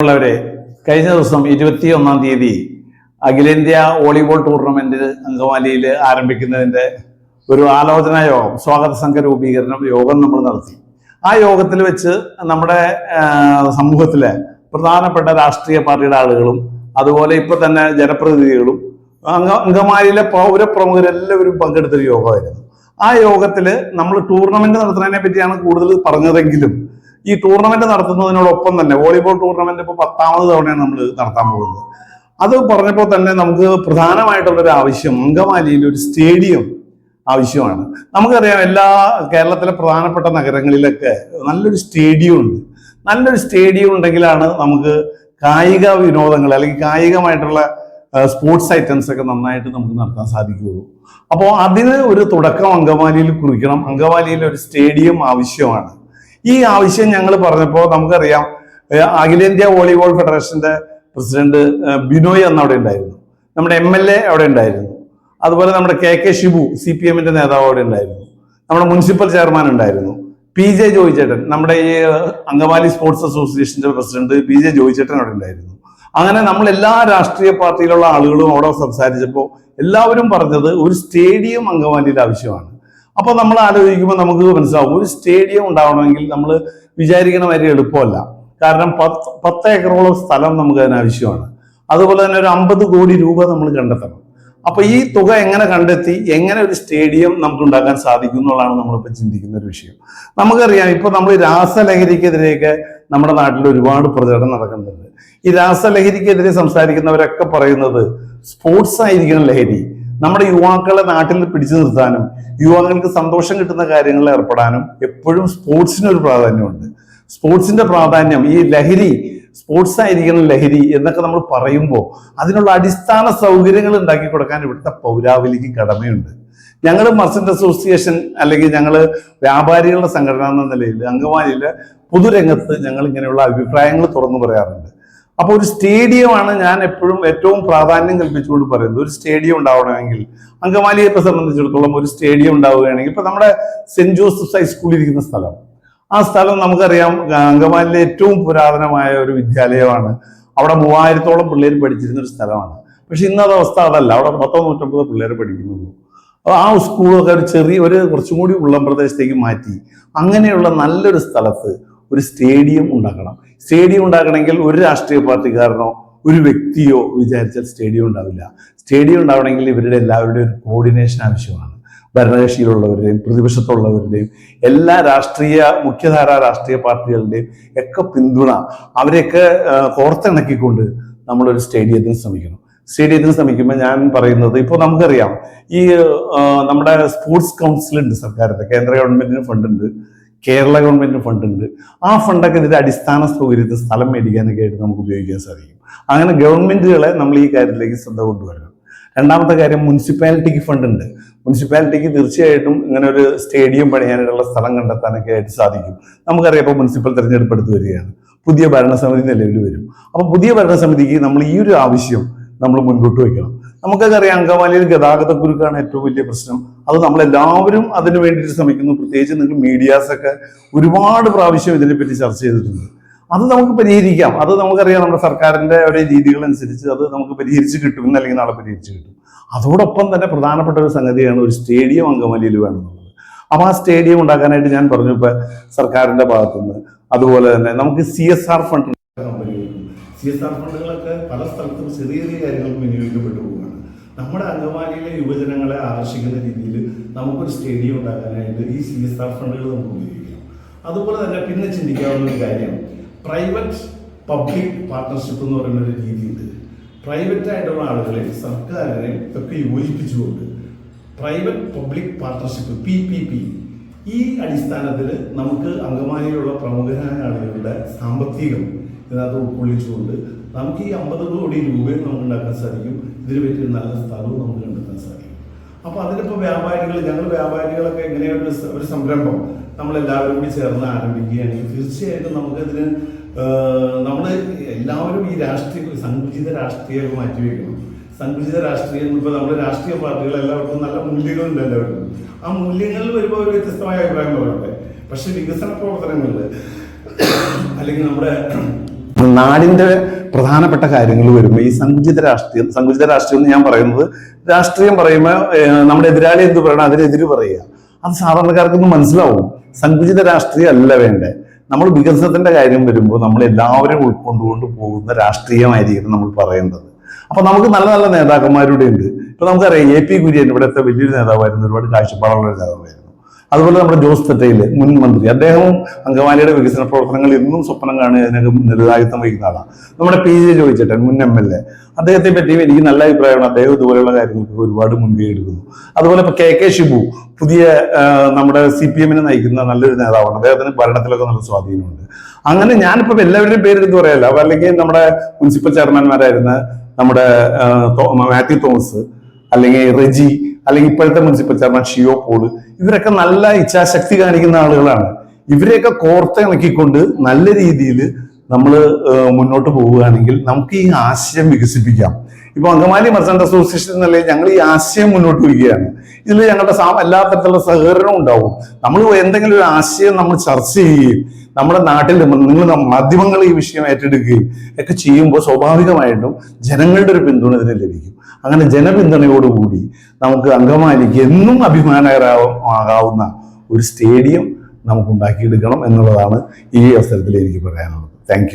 ഉള്ളവരെ കഴിഞ്ഞ ദിവസം ഇരുപത്തി ഒന്നാം തീയതി അഖിലേന്ത്യാ വോളിബോൾ ടൂർണമെന്റ് അങ്കമാലിയിൽ ആരംഭിക്കുന്നതിന്റെ ഒരു ആലോചനാ യോഗം സ്വാഗത സംഘ രൂപീകരണം യോഗം നമ്മൾ നടത്തി. ആ യോഗത്തിൽ വെച്ച് നമ്മുടെ സമൂഹത്തിലെ പ്രധാനപ്പെട്ട രാഷ്ട്രീയ പാർട്ടിയുടെ ആളുകളും അതുപോലെ ഇപ്പൊ തന്നെ ജനപ്രതിനിധികളും അങ്ക അങ്കമാലിയിലെ പൗരപ്രമുഖരെല്ലാവരും പങ്കെടുത്തൊരു യോഗമായിരുന്നു. ആ യോഗത്തിൽ നമ്മൾ ടൂർണമെന്റ് നടത്തുന്നതിനെ പറ്റിയാണ് കൂടുതൽ പറഞ്ഞതെങ്കിലും ഈ ടൂർണമെന്റ് നടത്തുന്നതിനോടൊപ്പം തന്നെ വോളിബോൾ ടൂർണമെന്റ് ഇപ്പൊ പത്താമത് തവണയാണ് നമ്മൾ നടത്താൻ പോകുന്നത്. അത് പറഞ്ഞപ്പോൾ തന്നെ നമുക്ക് പ്രധാനമായിട്ടുള്ളൊരു ആവശ്യം അങ്കമാലിയിൽ ഒരു സ്റ്റേഡിയം ആവശ്യമാണ്. നമുക്കറിയാം എല്ലാ കേരളത്തിലെ പ്രധാനപ്പെട്ട നഗരങ്ങളിലൊക്കെ നല്ലൊരു സ്റ്റേഡിയം ഉണ്ട്. നല്ലൊരു സ്റ്റേഡിയം ഉണ്ടെങ്കിലാണ് നമുക്ക് കായിക വിനോദങ്ങൾ അല്ലെങ്കിൽ കായികമായിട്ടുള്ള സ്പോർട്സ് ഐറ്റംസ് ഒക്കെ നന്നായിട്ട് നമുക്ക് നടത്താൻ സാധിക്കുകയുള്ളൂ. അപ്പോൾ അതിന് ഒരു തുടക്കം അങ്കമാലിയിൽ കുറിക്കണം. അങ്കമാലിയിൽ ഒരു സ്റ്റേഡിയം ആവശ്യമാണ്. ഈ ആവശ്യം ഞങ്ങൾ പറഞ്ഞപ്പോൾ നമുക്കറിയാം അഖിലേന്ത്യാ വോളിബോൾ ഫെഡറേഷന്റെ പ്രസിഡന്റ് ബിനോയ് അന്ന് അവിടെ ഉണ്ടായിരുന്നു. നമ്മുടെ എം എൽ എ അവിടെ ഉണ്ടായിരുന്നു. അതുപോലെ നമ്മുടെ K K Shibu C P എമ്മിന്റെ നേതാവ് അവിടെ ഉണ്ടായിരുന്നു. നമ്മുടെ മുനിസിപ്പൽ ചെയർമാൻ ഉണ്ടായിരുന്നു. പി ജെ ജോയിച്ചേട്ടൻ നമ്മുടെ ഈ അംഗവാലി സ്പോർട്സ് അസോസിയേഷന്റെ പ്രസിഡന്റ് പി ജെ ജോയിച്ചേട്ടൻ അവിടെ ഉണ്ടായിരുന്നു. അങ്ങനെ നമ്മൾ എല്ലാ രാഷ്ട്രീയ പാർട്ടിയിലുള്ള ആളുകളും അവിടെ സംസാരിച്ചപ്പോൾ എല്ലാവരും പറഞ്ഞത് ഒരു സ്റ്റേഡിയം അങ്കമാലിയിൽ ആവശ്യമാണ്. അപ്പൊ നമ്മൾ ആലോചിക്കുമ്പോൾ നമുക്ക് മനസ്സിലാവും ഒരു സ്റ്റേഡിയം ഉണ്ടാവണമെങ്കിൽ നമ്മൾ വിചാരിക്കണ മാതിരി എളുപ്പമല്ല. കാരണം പത്ത് പത്ത് ഏക്കറോളം സ്ഥലം നമുക്ക് അതിനാവശ്യമാണ് അതുപോലെ തന്നെ ഒരു അമ്പത് കോടി രൂപ നമ്മൾ കണ്ടെത്തണം. അപ്പൊ ഈ തുക എങ്ങനെ കണ്ടെത്തി എങ്ങനെ ഒരു സ്റ്റേഡിയം നമുക്ക് ഉണ്ടാക്കാൻ സാധിക്കും എന്നുള്ളതാണ് നമ്മളിപ്പോൾ ചിന്തിക്കുന്ന ഒരു വിഷയം. നമുക്കറിയാം ഇപ്പൊ നമ്മൾ രാസലഹരിക്കെതിരെയൊക്കെ നമ്മുടെ നാട്ടിൽ ഒരുപാട് പ്രചരണം നടക്കുന്നുണ്ട്. ഈ രാസലഹരിക്കെതിരെ സംസാരിക്കുന്നവരൊക്കെ പറയുന്നത് സ്പോർട്സ് ആയിരിക്കണം ലഹരി. നമ്മുടെ യുവാക്കളെ നാട്ടിൽ പിടിച്ചു നിർത്താനും യുവാക്കൾക്ക് സന്തോഷം കിട്ടുന്ന കാര്യങ്ങളിൽ ഏർപ്പെടാനും എപ്പോഴും സ്പോർട്സിന് ഒരു പ്രാധാന്യമുണ്ട്. സ്പോർട്സിന്റെ പ്രാധാന്യം ഈ ലഹരി സ്പോർട്സ് ആയിരിക്കണം ലഹരി എന്നൊക്കെ നമ്മൾ പറയുമ്പോൾ അതിനുള്ള അടിസ്ഥാന സൗകര്യങ്ങൾ ഉണ്ടാക്കി കൊടുക്കാൻ ഇവിടുത്തെ പൗരാവലിക്ക് കടമയുണ്ട്. ഞങ്ങൾ മർച്ചന്റ് അസോസിയേഷൻ അല്ലെങ്കിൽ ഞങ്ങൾ വ്യാപാരികളുടെ സംഘടന എന്ന നിലയിൽ അംഗമാലിയിലെ പൊതുരംഗത്ത് ഞങ്ങൾ ഇങ്ങനെയുള്ള അഭിപ്രായങ്ങൾ തുറന്നു പറയാറുണ്ട്. അപ്പോൾ ഒരു സ്റ്റേഡിയമാണ് ഞാൻ എപ്പോഴും ഏറ്റവും പ്രാധാന്യം കൽപ്പിച്ചുകൊണ്ട് പറയുന്നത്. ഒരു സ്റ്റേഡിയം ഉണ്ടാവണമെങ്കിൽ അങ്കമാലിയെ സംബന്ധിച്ചിടത്തോളം ഒരു സ്റ്റേഡിയം ഉണ്ടാവുകയാണെങ്കിൽ ഇപ്പൊ നമ്മുടെ സെന്റ് ജോസഫ്സ് ഹൈസ്കൂളിൽ ഇരിക്കുന്ന സ്ഥലം. ആ സ്ഥലം നമുക്കറിയാം അങ്കമാലിയിലെ ഏറ്റവും പുരാതനമായ ഒരു വിദ്യാലയമാണ്. അവിടെ മൂവായിരത്തോളം പിള്ളേർ പഠിച്ചിരുന്ന ഒരു സ്ഥലമാണ്. പക്ഷെ ഇന്നത്തെ അവസ്ഥ അതല്ല. അവിടെ പത്തോ നൂറ്റമ്പത് പിള്ളേർ പഠിക്കുന്നുള്ളൂ. ആ സ്കൂളൊക്കെ ഒരു ചെറിയ ഒരു കുറച്ചും കൂടി ഉള്ളം പ്രദേശത്തേക്ക് മാറ്റി. അങ്ങനെയുള്ള നല്ലൊരു സ്ഥലത്ത് ഒരു സ്റ്റേഡിയം ഉണ്ടാക്കണം. സ്റ്റേഡിയം ഉണ്ടാക്കണമെങ്കിൽ ഒരു രാഷ്ട്രീയ പാർട്ടിക്കാരനോ ഒരു വ്യക്തിയോ വിചാരിച്ചാൽ സ്റ്റേഡിയം ഉണ്ടാവില്ല. സ്റ്റേഡിയം ഉണ്ടാവണമെങ്കിൽ ഇവരുടെ എല്ലാവരുടെയും ഒരു കോർഡിനേഷൻ ആവശ്യമാണ്. ഭരണകക്ഷിയിലുള്ളവരുടെയും പ്രതിപക്ഷത്തുള്ളവരുടെയും എല്ലാ രാഷ്ട്രീയ മുഖ്യധാരാ രാഷ്ട്രീയ പാർട്ടികളുടെയും ഒക്കെ പിന്തുണ അവരെയൊക്കെ കോർത്തിണക്കിക്കൊണ്ട് നമ്മളൊരു സ്റ്റേഡിയത്തിന് ശ്രമിക്കണം. സ്റ്റേഡിയത്തിന് ശ്രമിക്കുമ്പോൾ ഞാൻ പറയുന്നത് ഇപ്പോൾ നമുക്കറിയാം. ഈ നമ്മുടെ സ്പോർട്സ് കൗൺസിലുണ്ട് സർക്കാരിന്റെ കേന്ദ്ര ഗവൺമെന്റിന് ഫണ്ടുണ്ട്. കേരള ഗവൺമെന്റിന് ഫണ്ടുണ്ട്. ആ ഫണ്ടൊക്കെ ഇതിന്റെ അടിസ്ഥാന സൗകര്യത്തിൽ സ്ഥലം മേടിക്കാനൊക്കെ ആയിട്ട് നമുക്ക് ഉപയോഗിക്കാൻ സാധിക്കും. അങ്ങനെ ഗവൺമെന്റുകളെ നമ്മൾ ഈ കാര്യത്തിലേക്ക് ശ്രദ്ധ കൊണ്ടുവരണം. രണ്ടാമത്തെ കാര്യം മുനിസിപ്പാലിറ്റിക്ക് ഫണ്ട് ഉണ്ട് മുനിസിപ്പാലിറ്റിക്ക് തീർച്ചയായിട്ടും ഇങ്ങനെ ഒരു സ്റ്റേഡിയം പണിയാനുള്ള സ്ഥലം കണ്ടെത്താനൊക്കെ ആയിട്ട് സാധിക്കും. നമുക്കറിയാം ഇപ്പോൾ മുനിസിപ്പൽ തിരഞ്ഞെടുപ്പ് എടുത്ത് വരികയാണ്. പുതിയ ഭരണസമിതി നിലവിൽ വരും. അപ്പോൾ പുതിയ ഭരണസമിതിക്ക് നമ്മൾ ഈ ഒരു ആവശ്യം നമ്മൾ മുൻപോട്ട് വയ്ക്കണം. നമുക്കൊക്കെ അറിയാം അങ്കമാലിയിൽ ഗതാഗത കുരുക്കാണ് ഏറ്റവും വലിയ പ്രശ്നം. അത് നമ്മളെല്ലാവരും അതിന് വേണ്ടിയിട്ട് ശ്രമിക്കുന്നു. പ്രത്യേകിച്ച് നിങ്ങൾ മീഡിയാസൊക്കെ ഒരുപാട് പ്രാവശ്യം ഇതിനെപ്പറ്റി ചർച്ച ചെയ്തിട്ടുണ്ട്. അത് നമുക്ക് പരിഹരിക്കാം. അത് നമുക്കറിയാം നമ്മുടെ സർക്കാരിന്റെ ഒരു രീതികൾ അനുസരിച്ച് അത് നമുക്ക് പരിഹരിച്ച് കിട്ടും അല്ലെങ്കിൽ നാളെ പരിഹരിച്ച് കിട്ടും. അതോടൊപ്പം തന്നെ പ്രധാനപ്പെട്ട ഒരു സംഗതിയാണ് ഒരു സ്റ്റേഡിയം അങ്കമാലിയിൽ വേണമെന്നുള്ളത്. അപ്പം ആ സ്റ്റേഡിയം ഉണ്ടാക്കാനായിട്ട് ഞാൻ പറഞ്ഞു ഇപ്പം സർക്കാരിന്റെ ഭാഗത്തുനിന്ന്. അതുപോലെ തന്നെ നമുക്ക് C S R fund C S R ഫണ്ടുകളൊക്കെ പല സ്ഥലത്തും ചെറിയ ചെറിയ കാര്യങ്ങൾക്ക് വിനിയോഗിക്കപ്പെട്ടു പോവുകയാണ്. നമ്മുടെ അങ്കമാലിയിലെ യുവജനങ്ങളെ ആകർഷിക്കുന്ന രീതിയിൽ നമുക്കൊരു സ്റ്റേഡിയം ഉണ്ടാക്കാനായിട്ട് ഈ സി എസ് ആർ ഫണ്ടുകൾ നമുക്ക് ഉപയോഗിക്കാം. അതുപോലെ തന്നെ പിന്നെ ചിന്തിക്കാവുന്ന ഒരു കാര്യം പ്രൈവറ്റ് പബ്ലിക് പാർട്ട്ണർഷിപ്പ് എന്ന് പറയുന്ന ഒരു രീതിയുണ്ട്. പ്രൈവറ്റ് ആയിട്ടുള്ള ആളുകളെ സർക്കാരിനെ ഒക്കെ യോജിപ്പിച്ചുകൊണ്ട് private public partnership P P P ഈ അടിസ്ഥാനത്തിൽ നമുക്ക് അങ്കമാലിയിലുള്ള പ്രമുഖരായ ആളുകളുടെ സാമ്പത്തികം. ഇതിനകത്ത് ഉൾക്കൊള്ളിച്ചുകൊണ്ട് നമുക്ക് ഈ അമ്പത് കോടി രൂപയും നമുക്ക് ഉണ്ടാക്കാൻ സാധിക്കും. ഇതിന് പറ്റിയ നല്ല സ്ഥലവും നമുക്ക് കണ്ടെത്താൻ സാധിക്കും. അപ്പോൾ അതിനിപ്പോൾ വ്യാപാരികൾ ഞങ്ങൾ വ്യാപാരികളൊക്കെ എങ്ങനെയാണ് ഒരു സംരംഭം നമ്മളെല്ലാവരും കൂടി ചേർന്ന് ആരംഭിക്കുകയാണെങ്കിൽ തീർച്ചയായിട്ടും നമുക്കതിന് നമ്മൾ എല്ലാവരും ഈ രാഷ്ട്രീയ സങ്കുചിത രാഷ്ട്രീയമൊക്കെ മാറ്റിവെക്കണം. സങ്കുചിത രാഷ്ട്രീയം ഇപ്പോൾ നമ്മുടെ രാഷ്ട്രീയ പാർട്ടികൾ എല്ലാവർക്കും നല്ല മൂല്യങ്ങളുണ്ട് എല്ലാവർക്കും. ആ മൂല്യങ്ങളിൽ വരുമ്പോൾ ഒരു വ്യത്യസ്തമായ അഭിപ്രായം പറയട്ടെ പക്ഷെ വികസന പ്രവർത്തനങ്ങളിൽ അല്ലെങ്കിൽ നമ്മുടെ നാടിന്റെ പ്രധാനപ്പെട്ട കാര്യങ്ങൾ വരുമ്പോൾ ഈ സങ്കുചിത രാഷ്ട്രീയം സങ്കുചിത രാഷ്ട്രീയം എന്ന് ഞാൻ പറയുന്നത് രാഷ്ട്രീയം പറയുമ്പോൾ നമ്മുടെ എതിരാളി എന്ത് പറയണം അതിനെതിര് പറയുക. അത് സാധാരണക്കാർക്കൊന്നും മനസ്സിലാവും. സങ്കുചിത രാഷ്ട്രീയം അല്ല വേണ്ടേ നമ്മൾ വികസനത്തിന്റെ കാര്യം വരുമ്പോൾ നമ്മൾ എല്ലാവരും ഉൾക്കൊണ്ടുകൊണ്ട് പോകുന്ന രാഷ്ട്രീയമായിരിക്കണം നമ്മൾ പറയേണ്ടത്. അപ്പൊ നമുക്ക് നല്ല നല്ല നേതാക്കന്മാരുടെ ഉണ്ട്. ഇപ്പൊ നമുക്കറിയാം എ പി കുര്യൻ ഇവിടുത്തെ വലിയൊരു നേതാവായിരുന്നു ഒരുപാട് കാഴ്ചപ്പാടുള്ള ഒരു നേതാവായിരുന്നു. അതുപോലെ നമ്മുടെ ജോസ് തെറ്റയിൽ മുൻ മന്ത്രി. അദ്ദേഹവും അങ്കമാലിയുടെ വികസന പ്രവർത്തനങ്ങൾ ഇന്നും സ്വപ്നം കാണുക അതിനൊക്കെ നിർദ്ധാരിത്വം വഹിക്കുന്ന ആളാണ് നമ്മുടെ പി ജെ ജോയിച്ചേട്ടൻ മുൻ എം എൽ എ. അദ്ദേഹത്തെ പറ്റിയും എനിക്ക് നല്ല അഭിപ്രായമാണ്. അദ്ദേഹം ഇതുപോലെയുള്ള കാര്യങ്ങൾക്ക് ഒരുപാട് മുൻകൈ എടുക്കുന്നു. അതുപോലെ ഇപ്പൊ കെ കെ ഷിബു പുതിയ നമ്മുടെ സി പി എമ്മിനെ നയിക്കുന്ന നല്ലൊരു നേതാവാണ്. അദ്ദേഹത്തിന് ഭരണത്തിലൊക്കെ നല്ല സ്വാധീനമുണ്ട്. അങ്ങനെ ഞാനിപ്പോ എല്ലാവരുടെയും പേരെടുത്ത് പറയല്ല. അല്ലെങ്കിൽ നമ്മുടെ മുനിസിപ്പൽ ചെയർമാൻമാരായിരുന്ന നമ്മുടെ മാത്യു തോമസ് അല്ലെങ്കിൽ റെജി അല്ലെങ്കിൽ ഇപ്പോഴത്തെ മുനിസിപ്പൽ ചെയർമാൻ ഷിയോ പോൾ ഇവരൊക്കെ നല്ല ഇച്ഛാശക്തി കാണിക്കുന്ന ആളുകളാണ്. ഇവരെയൊക്കെ കോർത്തിണക്കിക്കൊണ്ട് നല്ല രീതിയിൽ നമ്മൾ മുന്നോട്ട് പോവുകയാണെങ്കിൽ നമുക്ക് ഈ ആശയം വികസിപ്പിക്കാം. ഇപ്പൊ അങ്കമാലി മർച്ചന്റ് അസോസിയേഷൻ എന്നല്ലേ ഞങ്ങൾ ഈ ആശയം മുന്നോട്ട് വയ്ക്കുകയാണ് ഇതിൽ ഞങ്ങളുടെ എല്ലാ തരത്തിലുള്ള സഹകരണം ഉണ്ടാവും. നമ്മൾ എന്തെങ്കിലും ഒരു ആശയം നമ്മൾ ചർച്ച ചെയ്യുകയും നമ്മുടെ നാട്ടിൽ നിങ്ങൾ മാധ്യമങ്ങൾ ഈ വിഷയം ഏറ്റെടുക്കുകയും ഒക്കെ ചെയ്യുമ്പോൾ സ്വാഭാവികമായിട്ടും ജനങ്ങളുടെ ഒരു പിന്തുണ ഇതിന് ലഭിക്കും. അങ്ങനെ ജനപിന്തുണയോടുകൂടി നമുക്ക് അങ്കമാലിക്ക് എന്നും അഭിമാനകരമാകാവുന്ന ഒരു സ്റ്റേഡിയം നമുക്ക് ഉണ്ടാക്കിയെടുക്കണം എന്നുള്ളതാണ് ഈ അവസരത്തിൽ എനിക്ക് പറയാനുള്ളത്. താങ്ക്